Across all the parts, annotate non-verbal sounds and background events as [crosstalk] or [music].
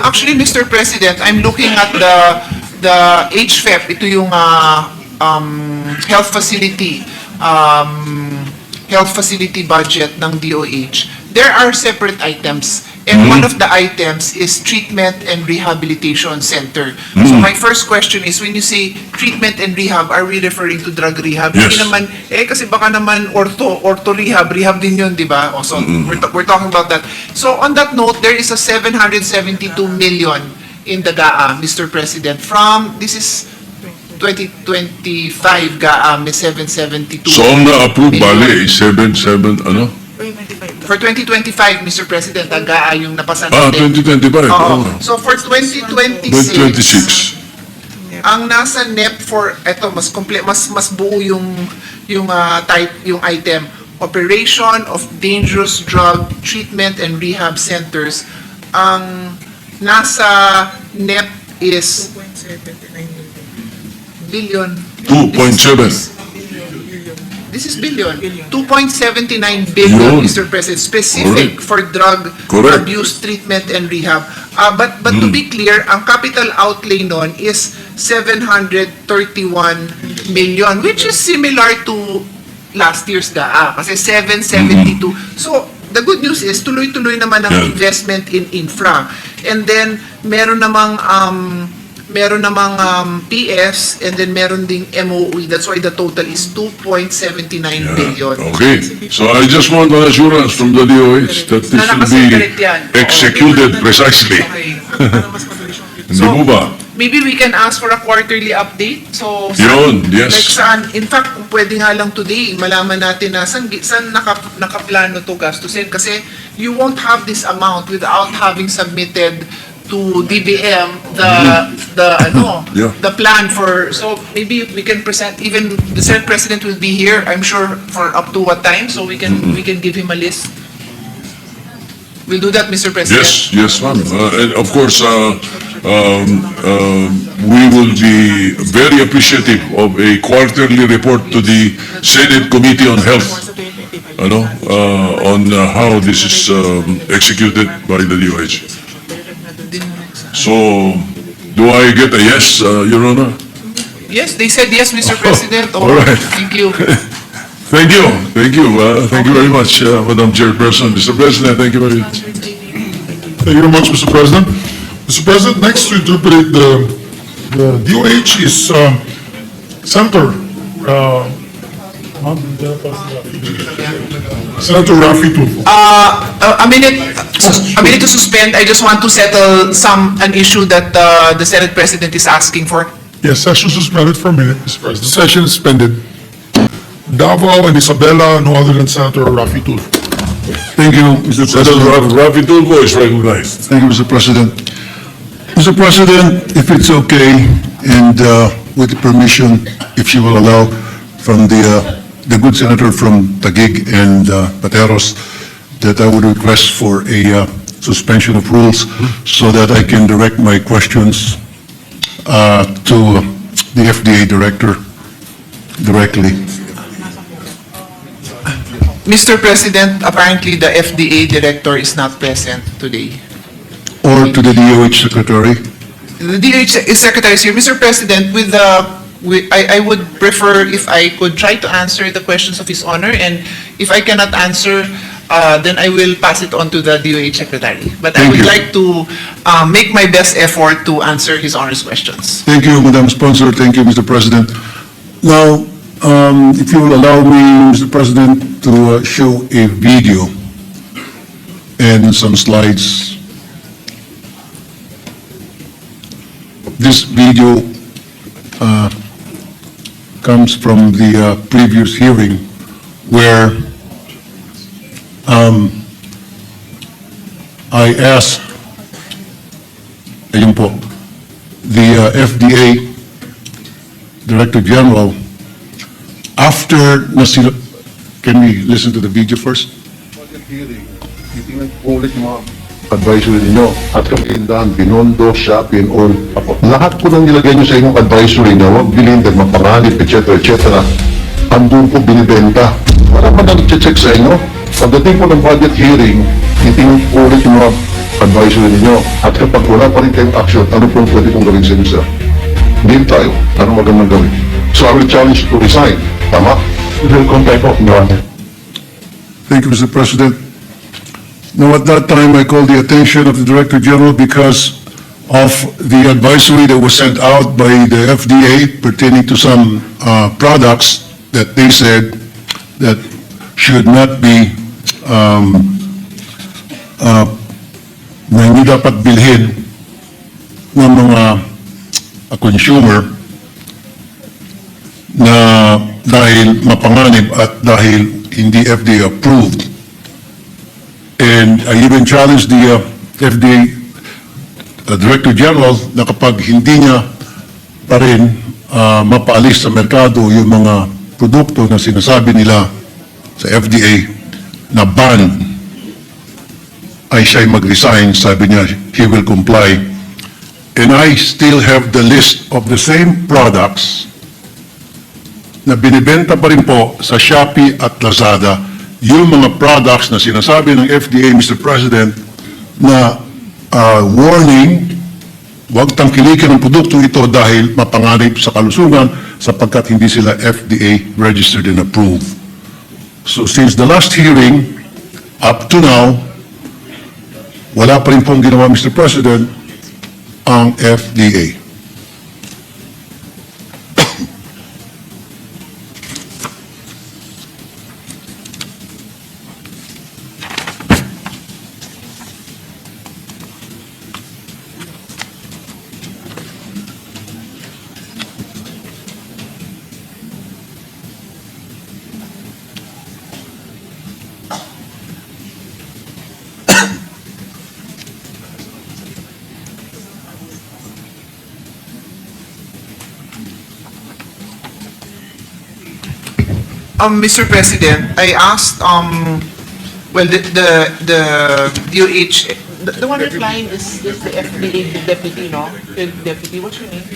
Actually, Mr. President, I'm looking at the the HFEP, ito yung ah, um, health facility um, health facility budget ng DOH. There are separate items and one of the items is treatment and rehabilitation center. So my first question is when you say treatment and rehab, are we referring to drug rehab? Hindi Yes. naman eh kasi baka naman ortho ortho rehab, rehab din 'yun, 'di ba? Oh, so we're, ta- we're talking about that. So on that note, there is a 772 million in the GAA, Mr. President, from this is 2025 GAA may 772. So ang na-approve million. bali is 7, 7, ano? For 2025, Mr. President, ang GAA yung napasa Ah, natin. 2025. Oo. Oh. So for 2026, 2026. ang nasa NEP for eto mas komple mas mas buo yung yung ah, type yung item operation of dangerous drug treatment and rehab centers ang nasa NEP is billion 2.7. This is billion. 2.79 billion, Yun. Mr. President, specific Correct. for drug Correct. abuse treatment and rehab. Uh, but but to be clear, ang capital outlay nun is 731 million, which is similar to last year's GAA, kasi 772. So, the good news is, tuloy-tuloy naman ang Yeah. investment in infra. And then, meron namang um, meron namang um, PS and then meron ding MOE. That's why the total is 2.79 billion. Okay, so I just want an assurance from the DOH that this will be executed precisely. Okay. [laughs] Hindi mo ba? Maybe we can ask for a quarterly update. So, Yun, yes. Like saan, in fact, kung pwede nga lang today, malaman natin na saan, saan naka, nakaplano to gastusin. Kasi you won't have this amount without having submitted to DBM the the ano. [coughs] Yeah. the plan for so maybe we can present even the Senate President will be here I'm sure for up to what time so we can Mm-hmm. we can give him a list we'll do that Mr. President Yes, yes, ma'am. Uh, And of course, uh, um, um, we will be very appreciative of a quarterly report to the Senate Committee on Health, ano, uh, on uh, how this is um, executed by the DOH. So, do I get a yes, uh, Your Honor? Yes, they said yes, Mr. President. Oh, all right. Thank you. [laughs] Thank you, thank you, uh, thank you very much, uh, Madam Chairperson. Mr. President, thank you very much. Thank you very much, Mr. President. Mr. President, next to interpret the, the DOH is, um, Senator, uh, Senator Rafi Tulfo. Uh, a minute, a minute to suspend. I just want to settle some, an issue that uh, the Senate President is asking for. Yes, session suspended for a minute, Mr. President. Session suspended. Davao and Isabela, no other than Senator Rafi Tulfo. Thank you, Mr. Senator President. Rafi Tulfo is recognized. Thank you, Mr. President. Mr. President, if it's okay, and uh, with the permission, if she will allow, from the, uh, the good senator from Taguig and uh, Pateros, that I would request for a uh, suspension of rules so that I can direct my questions uh, to the FDA director directly. Mr. President, apparently the FDA director is not present today. Or to the DOH secretary. The DH Secretary is here. Mr. President, with the, I, I would prefer if I could try to answer the questions of His Honor, and if I cannot answer, uh, then I will pass it on to the DOH Secretary. But I Thank would you. like to uh, make my best effort to answer His Honor's questions. Thank you, Madam Sponsor. Thank you, Mr. President. Now, um, if you will allow me, Mr. President, to uh, show a video and some slides. This video uh, comes from the uh, previous hearing where um, I asked, ayun po, the uh, FDA Director General, after na sila, can we listen to the video first? titingnan ko ulit yung mga advisory ninyo at kapilindahan, Binondo, Shopee, and all. Lahat po nang nilagay nyo sa inyong advisory na huwag bilhin din, mapanganib, etc. etc. Andun po binibenta. Wala man nag-check sa inyo. Pagdating po ng budget hearing, titingnan ko ulit yung mga advisory ninyo. At kapag wala pa rin kayong action, ano po pwede kong gawin sa inyo, sir? Deal tayo. Ano magandang gawin? So I will challenge to resign. Tama? Will comply po, Your Honor. Thank you, Mr. President. Now, at that time, I called the attention of the Director General because of the advisory that was sent out by the FDA pertaining to some uh, products that they said that should not be, um, uh, na hindi dapat bilhin ng mga uh, consumer na dahil mapanganib at dahil hindi FDA approved. And I even challenged the uh, FDA uh, Director General na kapag hindi niya pa rin uh, mapaalis sa merkado yung mga produkto na sinasabi nila sa FDA na ban ay siya'y mag-resign, sabi niya, he will comply. And I still have the list of the same products na binibenta pa rin po sa Shopee at Lazada yung mga products na sinasabi ng FDA, Mr. President, na uh, warning, huwag tangkilikin ang produktong ito dahil mapanganib sa kalusugan sapagkat hindi sila FDA registered and approved. So since the last hearing, up to now, wala pa rin pong ginawa, Mr. President, ang FDA. Um, Mr. President, I asked, um, well, the, the, the DOH, the, the one replying is, is the FDA deputy, no? The deputy, what's your name?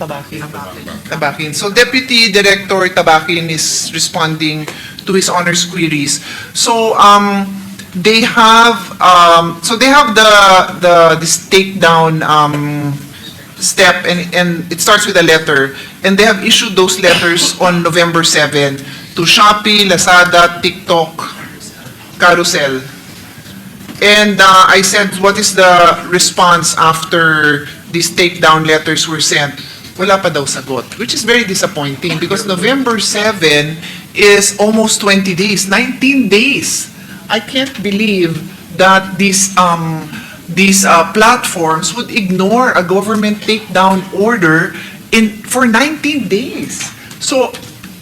Tabakin. Tabakin. So Deputy Director Tabakin is responding to his honor's queries. So, um, they have, um, so they have the, the, this takedown, um, step and, and it starts with a letter. And they have issued those letters on November 7 to Shopee, Lazada, TikTok, Carousel. And uh, I said, what is the response after these takedown letters were sent? Wala pa daw sagot, which is very disappointing because November 7 is almost 20 days, 19 days. I can't believe that these, um, these uh, platforms would ignore a government takedown order in, for 19 days. So,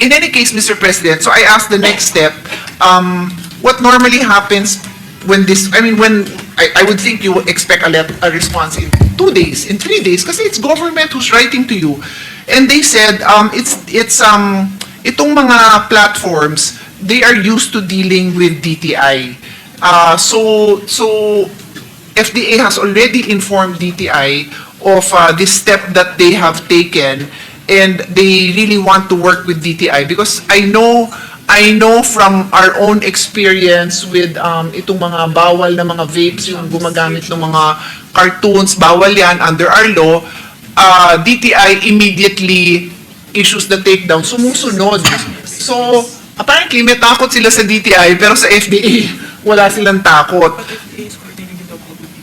in any case, Mr. President, so I asked the next step, um, what normally happens when this, I mean, when, I, I would think you would expect a, let, a response in two days, in three days, kasi it's government who's writing to you. And they said, um, it's, it's, um, itong mga platforms, they are used to dealing with DTI. Uh, so, so, FDA has already informed DTI of uh, this step that they have taken and they really want to work with DTI because I know I know from our own experience with um, itong mga bawal na mga vapes, yung gumagamit ng mga cartoons, bawal yan under our law, uh, DTI immediately issues the takedown, sumusunod. So, apparently may takot sila sa DTI pero sa FDA wala silang takot.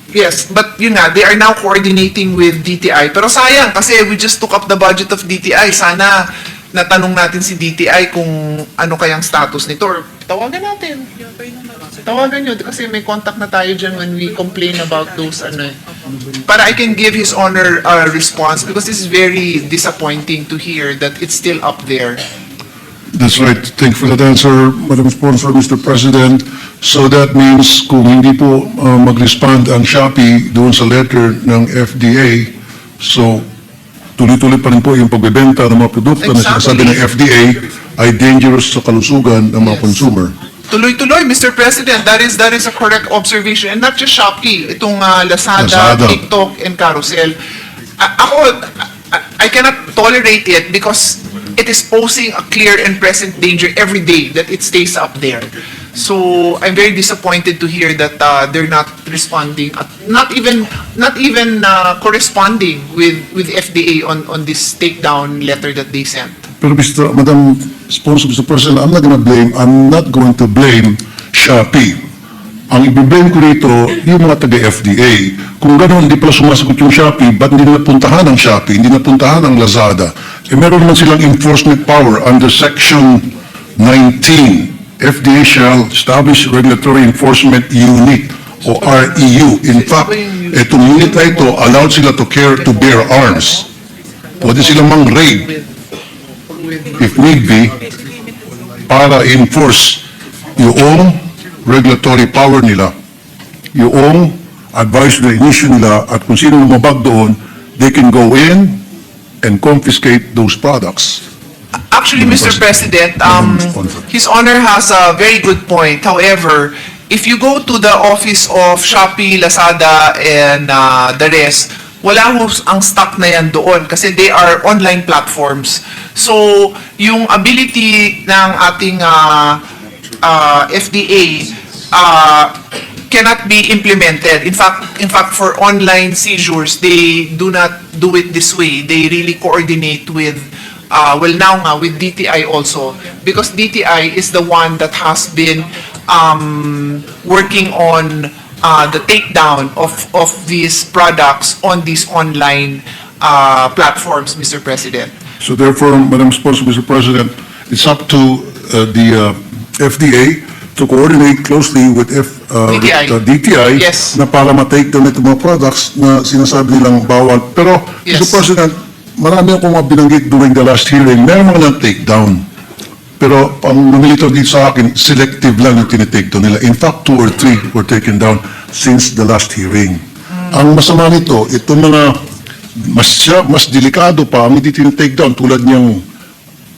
Yes, but yun nga, they are now coordinating with DTI. Pero sayang, kasi we just took up the budget of DTI. Sana natanong natin si DTI kung ano kayang status nito. Or tawagan natin. Tawagan nyo, kasi may contact na tayo dyan when we complain about those ano eh. Para I can give his honor a response because is very disappointing to hear that it's still up there. That's right. Thank you for that answer, Madam Sponsor, Mr. President. So that means kung hindi po uh, mag-respond ang Shopee doon sa letter ng FDA, so tuloy-tuloy pa rin po yung pagbebenta ng mga produkto na sinasabi ng FDA ay dangerous sa kalusugan ng mga Yes. consumer. Tuloy-tuloy, Mr. President, that is that is a correct observation. And not just Shopee, itong uh, Lazada, Lazada. TikTok, and Carousel. A- ako, I I cannot tolerate it because it is posing a clear and present danger every day that it stays up there. So I'm very disappointed to hear that uh, they're not responding, at not even not even uh, corresponding with with FDA on on this takedown letter that they sent. Pero Mr. Madam Sponsor, Mr. President, I'm not gonna blame, I'm not going to blame Shopee. Ang i-blame ko rito, yung mga taga-FDA. Kung gano'n, hindi pala sumasagot yung Shopee, ba't hindi napuntahan ng Shopee, hindi napuntahan ng Lazada? Eh meron naman silang enforcement power under Section 19. FDA shall establish Regulatory Enforcement Unit o REU. In fact, itong unit na ito allowed sila to care to bear arms. Pwede silang mang-raid if need be, para enforce yung regulatory power nila, yung advisory issue nila, at kung sino lumabag doon, they can go in and confiscate those products. Actually, Mr. President, um, His Honor has a very good point. However, if you go to the office of Shopee, Lazada, and uh, the rest, wala ho ang stock na yan doon kasi they are online platforms. So, yung ability ng ating uh, uh, FDA uh, cannot be implemented. In fact, in fact, for online seizures, they do not do it this way. They really coordinate with, uh, well, now nga with DTI also, because DTI is the one that has been um, working on uh, the takedown of of these products on these online uh, platforms, Mr. President. So therefore, Madam Sponsor, Mr. President, it's up to uh, the uh, FDA to coordinate closely with F, uh, with, DTI. uh, DTI Yes. na para ma-take down itong mga products na sinasabi nilang bawal. Pero, Yes. Mr. President, marami akong mga binanggit during the last hearing, meron mga na-take down. Pero ang lumilitaw dito sa akin, selective lang yung tinitake down nila. In fact, two or three were taken down since the last hearing. Ang masama nito, ito mga mas, siya- mas delikado pa ang hindi tinitake down tulad niyang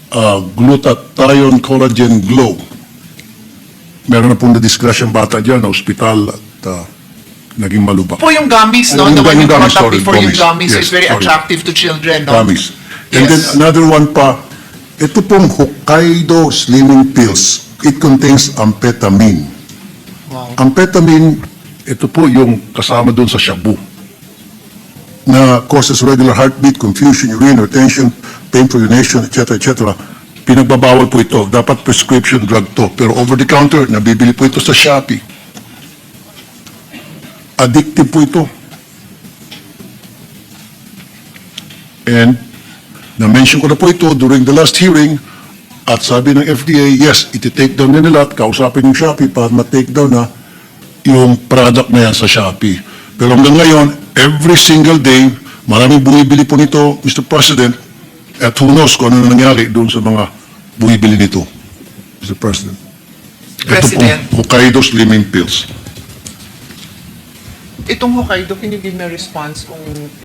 uh, glutathione collagen glow. Meron na pong na-discuss yung bata dyan na ospital at uh, naging malubak. Po yung gummies, no? Yung The one you gummies, brought up before yung gummies. gummies Yes, is very sorry. attractive to children, no? Promise. And then Yes. another one pa, ito pong Hokkaido Slimming Pills. It contains amphetamine. Wow. Amphetamine, ito po yung kasama doon sa shabu na causes regular heartbeat, confusion, urine retention, painful urination, etc., etc. Pinagbabawal po ito. Dapat prescription drug to. Pero over-the-counter, nabibili po ito sa Shopee. Addictive po ito. And na-mention ko na po ito during the last hearing at sabi ng FDA, yes, iti-take down na nila at kausapin yung Shopee para ma-take down na yung product na yan sa Shopee. Pero hanggang ngayon, every single day, maraming bumibili po nito, Mr. President, at who knows kung ano na nangyari doon sa mga bumibili nito, Mr. President. President. Ito po, Hokkaido Slimming Pills. Itong Hokkaido, can you give me a response kung